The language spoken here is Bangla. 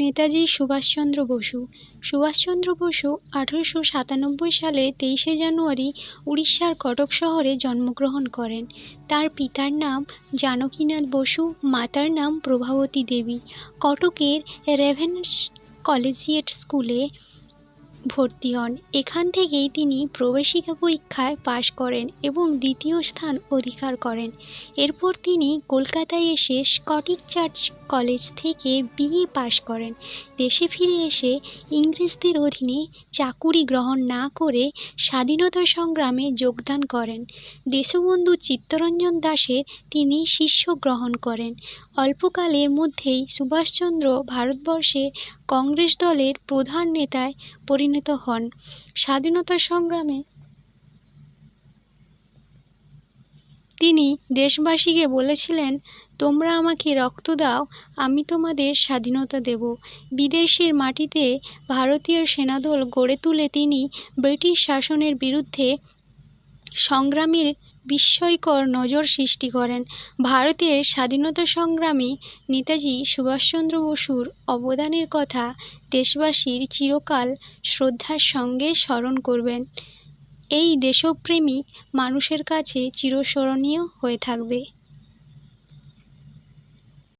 নেতাজি সুভাষচন্দ্র বসু। সুভাষচন্দ্র বসু আঠেরোশো সাতানব্বই সালে তেইশে জানুয়ারি উড়িষ্যার কটক শহরে জন্মগ্রহণ করেন। তার পিতার নাম জানকীনাথ বসু, মাতার নাম প্রভাবতী দেবী। কটকের রেভেন্স কলেজিয়েট স্কুলে ভর্তি হন। এখান থেকেই তিনি প্রবেশিকা পরীক্ষায় পাশ করেন এবং দ্বিতীয় স্থান অধিকার করেন। এরপর তিনি কলকাতায় এসে স্কটিশ চার্চ কলেজ থেকে বিএ পাশ করেন। দেশে ফিরে এসে ইংরেজদের অধীনে চাকুরি গ্রহণ না করে স্বাধীনতা সংগ্রামে যোগদান করেন। দেশবন্ধু চিত্তরঞ্জন দাসের তিনি শিষ্য গ্রহণ করেন। অল্পকালের মধ্যেই সুভাষচন্দ্র ভারতবর্ষে কংগ্রেস দলের প্রধান নেতায় পরিণত হন। স্বাধীনতা সংগ্রামে তিনি দেশবাসীকে বলেছিলেন, তোমরা আমাকে রক্ত দাও, আমি তোমাদের স্বাধীনতা দেব। বিদেশের মাটিতে ভারতীয় সেনাদল গড়ে তুলে তিনি ব্রিটিশ শাসনের বিরুদ্ধে সংগ্রামের বিস্ময়কর নজর সৃষ্টি করেন। ভারতের স্বাধীনতা সংগ্রামে নেতাজি সুভাষচন্দ্র বসুর অবদানের কথা দেশবাসীর চিরকাল শ্রদ্ধার সঙ্গে স্মরণ করবেন। এই দেশপ্রেমী মানুষের কাছে চিরস্মরণীয় হয়ে থাকবে।